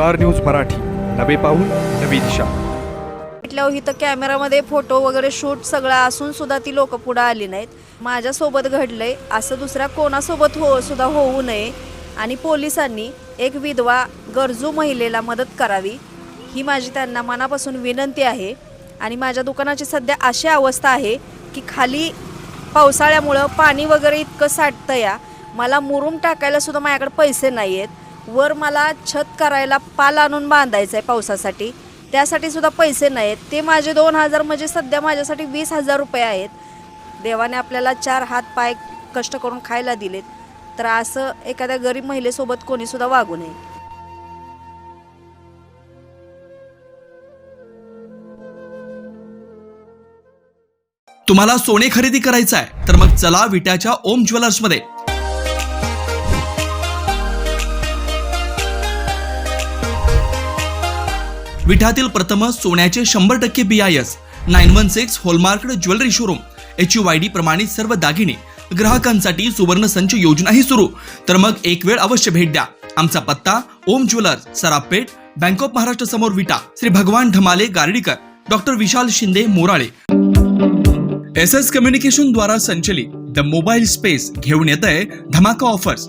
Star news Marathi. नवे पाऊल नवी दिशा. म्हटल्यावर इथं कॅमेरामध्ये फोटो वगैरे शूट सगळा असून सुद्धा ती लोक पुढे आली नाहीत. माझ्यासोबत घडलंय असं दुसऱ्या कोणासोबत हो सुद्धा होऊ नये. आणि पोलिसांनी एक विधवा गरजू महिलेला मदत करावी ही माझी त्यांना मनापासून विनंती आहे. आणि माझ्या दुकानाची सध्या अशी अवस्था आहे की खाली पावसाळ्यामुळं पाणी वगैरे इतकं साठतं या. मला मुरूम टाकायला सुद्धा माझ्याकडे पैसे नाही आहेत वर मला छत करायला पाल आणून बांधायचं आहे पावसासाठी. त्यासाठी सुद्धा पैसे नाहीत. ते माझे दोन हजार म्हणजे सध्या माझ्यासाठी वीस हजार रुपये आहेत. देवाने आपल्याला चार हात पाय कष्ट करून खायला दिलेत. तर असं एखाद्या गरीब महिलेसोबत कोणी सुद्धा वागू नये. तुम्हाला सोने खरेदी करायचं आहे तर मग चला विट्याच्या ओम ज्वेलर्स विठातील प्रथम सोन्याचे शंभर टक्के B I S nine one six hallmark jewellery showroom H U Y D प्रमाणित सर्व दागिने ग्राहकांसाठी सुवर्ण संच योजनाही सुरू. तर मग एक वेळ अवश्य भेट द्या. आमचा पत्ता Om jewellers Sarapeth bank of Maharashtra समोर Vita Shri Bhagwan Dhamale Gardikar doctor Vishal Shinde Morale. S S communication द्वारा संचलित द मोबाईल स्पेस घेऊन येत आहे धमाका ऑफर्स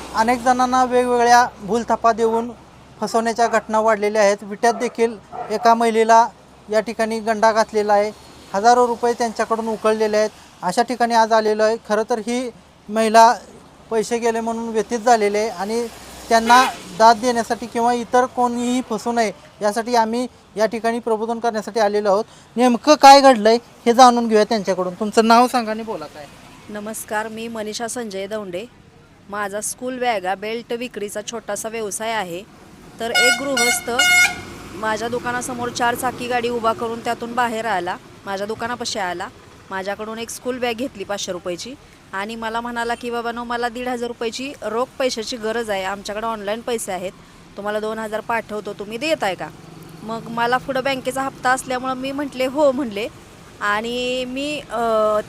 अनेक जणांना वेगवेगळ्या भूलथापा देऊन फसवण्याच्या घटना वाढलेल्या आहेत. विट्यात देखील एका महिलेला या ठिकाणी गंडा घातलेला आहे. हजारो रुपये त्यांच्याकडून उकळलेले आहेत. अशा ठिकाणी आज आलेलो आहे. खरं तर ही महिला पैसे गेले म्हणून व्यतीत झालेले आहे आणि त्यांना दाद देण्यासाठी किंवा इतर कोणीही फसू नये यासाठी आम्ही या ठिकाणी प्रबोधन करण्यासाठी आलेलो आहोत. नेमकं काय घडलं आहे हे जाणून घेऊया त्यांच्याकडून. तुमचं नाव सांगा आणि बोला काय. नमस्कार मी मनीषा संजय दौंडे. माझा स्कूल बॅगा बेल्ट विक्रीचा छोटासा व्यवसाय आहे. तर एक गृहस्थ माझ्या दुकानासमोर चार चाकी गाडी उभा करून त्यातून बाहेर आला. माझ्या दुकानापाशी आला. माझ्याकडून एक स्कूल बॅग घेतली पाचशे रुपयाची. आणि मला म्हणाला की बाबा नो मला दीड हजार रुपयाची रोख पैशाची गरज आहे. आमच्याकडे ऑनलाईन पैसे आहेत. तुम्हाला दोन हजार पाठवतो. तुम्ही देत आहे का? मग मला पुढं बँकेचा हप्ता असल्यामुळं मी म्हटले हो म्हणले. आणि मी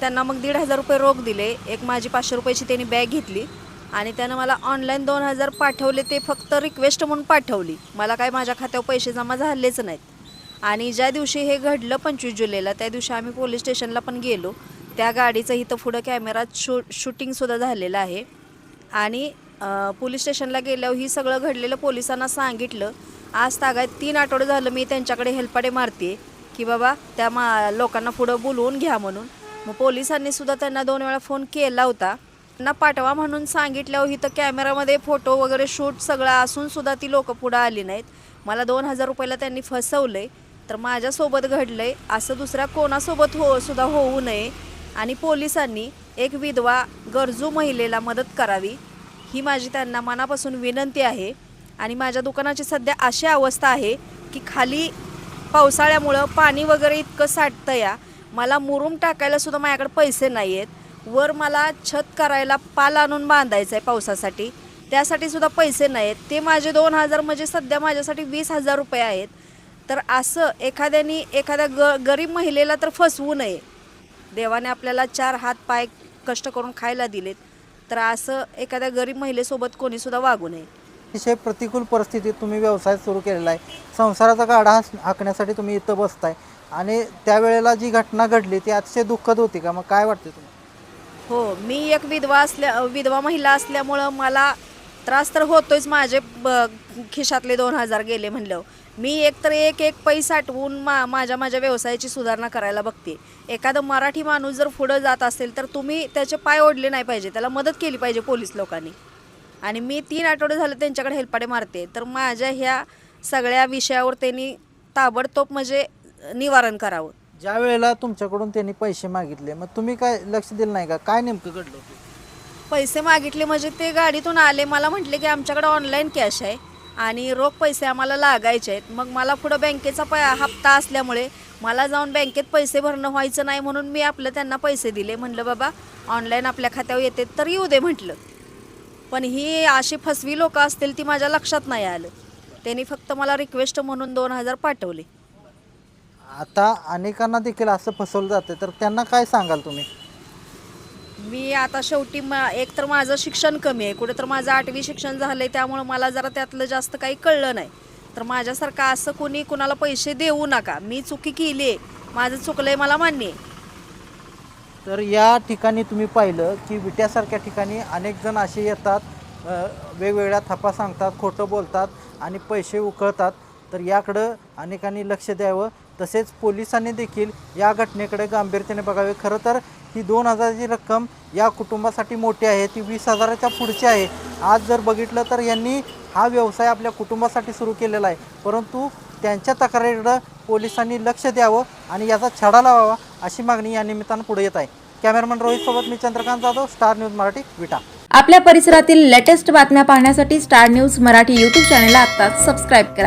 त्यांना मग दीड हजार रुपये रोख दिले. एक माझी पाचशे रुपयाची त्यांनी बॅग घेतली. आणि त्यानं मला ऑनलाईन दोन हजार पाठवले ते फक्त रिक्वेस्ट म्हणून पाठवली. मला काय माझ्या खात्यावर पैसे जमा झालेच नाहीत. आणि ज्या दिवशी हे घडलं पंचवीस जुलैला त्या दिवशी आम्ही पोलीस स्टेशनला पण गेलो. त्या गाडीचं इथं पुढं कॅमेरात शू शूटिंगसुद्धा झालेलं आहे. आणि पोलीस स्टेशनला गेल्यावर ही सगळं घडलेलं पोलिसांना सांगितलं. आज तागाय तीन आठवडे झालं मी त्यांच्याकडे हेल्पाडे मारते की बाबा त्या मा लोकांना पुढं बोलवून घ्या म्हणून. मग पोलिसांनी सुद्धा त्यांना दोन वेळा फोन केला होता. त्यांना पाठवा म्हणून सांगितल्यावर इथं कॅमेरामध्ये फोटो वगैरे शूट सगळं असून सुद्धा ती लोकं पुढं आली नाहीत. मला दोन हजार रुपयाला त्यांनी फसवलंय. तर माझ्यासोबत घडलंय. असं दुसऱ्या कोणासोबत हो सुद्धा होऊ नये. आणि पोलिसांनी एक विधवा गरजू महिलेला मदत करावी. ही माझी त्यांना मनापासून विनंती आहे. आणि माझ्या दुकानाची सध्या अशी अवस्था आहे की खाली पावसाळ्यामुळं पाणी वगैरे इतकं साठतं या. मला मुरूम टाकायला सुद्धा माझ्याकडे पैसे नाही आहेत वर मला छत करायला पाल आणून बांधायचं आहे पावसासाठी. त्यासाठी सुद्धा पैसे नाही आहेत ते माझे दोन हजार म्हणजे सध्या माझ्यासाठी वीस हजार रुपये आहेत. तर असं एखाद्यानी एखाद्या ग गरीब महिलेला तर फसवू नये. देवाने आपल्याला चार हात पाय कष्ट करून खायला दिलेत. तर असं एखाद्या गरीब महिलेसोबत कोणीसुद्धा वागू नये. अतिशय प्रतिकूल परिस्थितीत तुम्ही व्यवसाय सुरू केलेला आहे. संसाराचा गाडा हाकण्यासाठी तुम्ही इथं बसताय. आणि त्यावेळेला जी घटना घडली ती अतिशय दुःखद होती का? मग काय वाटते तुम्हाला? हो मी एक विधवा असल्या विधवा महिला असल्यामुळं मला त्रास तर होतोच. माझे ब खिशातले दोन हजार गेले म्हणलं. मी एक तर एक एक पैसा साठवून मा माझ्या माझ्या व्यवसायाची सुधारणा करायला बघते. एखादं मराठी माणूस जर पुढं जात असेल तर तुम्ही त्याचे पाय ओढले नाही पाहिजे. त्याला मदत केली पाहिजे पोलीस लोकांनी. आणि मी तीन आठवडे झाले त्यांच्याकडे हेलपाडे मारते. तर माझ्या ह्या सगळ्या विषयावर त्यांनी ताबडतोब म्हणजे निवारण करावं. ज्या वेळेला तुमच्याकडून त्यांनी पैसे मागितले मग तुम्ही काय लक्ष दिलं नाही का? काय नेमकं घडलं होतं? पैसे मागितले म्हणजे ते गाडीतून आले. मला म्हटले की आमच्याकडे ऑनलाईन कॅश आहे आणि रोख पैसे आम्हाला लागायचे आहेत. मग मला पुढं बँकेचा प हप्ता असल्यामुळे मला जाऊन बँकेत पैसे भरणं व्हायचं नाही म्हणून मी आपलं त्यांना पैसे दिले. म्हणलं बाबा ऑनलाईन आपल्या खात्यावर येते तर येऊ दे म्हटलं. पण ही अशी फसवी लोकं असतील ती माझ्या लक्षात नाही आलं. त्यांनी फक्त मला रिक्वेस्ट म्हणून दोन हजार पाठवले. आता अनेकांना देखील असं फसवलं जातं तर त्यांना काय सांगाल तुम्ही? मी आता शेवटी म एक तर माझं शिक्षण कमी आहे. कुठे तर माझं आठवी शिक्षण झालं आहे त्यामुळं मला जरा त्यातलं जास्त काही कळलं नाही. तर माझ्यासारखं असं कोणी कुणाला पैसे देऊ नका. मी चुकी केली आहे. माझं चुकलं आहे मला मान्य आहे. तर या ठिकाणी तुम्ही पाहिलं की विट्यासारख्या ठिकाणी अनेक जण असे येतात अ, वेगवेगळ्या थप्पा सांगतात खोटं बोलतात आणि पैसे उकळतात. तर याकडं अनेकांनी लक्ष द्यावं. तसेच पोलिसांनी देखील या घटनेकडे गांभीर्याने बघावे. खरं तर ही दोन हजाराची रक्कम या कुटुंबासाठी मोठी आहे. ती वीस हजाराच्या पुढची आहे. आज जर बघितलं तर यांनी हा व्यवसाय आपल्या कुटुंबासाठी सुरू केलेला आहे. परंतु त्यांच्या तक्रारीकडं पोलिसांनी लक्ष द्यावं आणि याचा छडा लावावा अशी मागणी या निमित्तानं पुढे येत आहे. कॅमेरामॅन रोहित सोबत मी चंद्रकांत जाधव स्टार न्यूज मराठी विटा. आपल्या परिसरातील लेटेस्ट बातम्या पाहण्यासाठी स्टार न्यूज मराठी यूट्यूब चॅनलला आत्ताच सबस्क्राईब करा.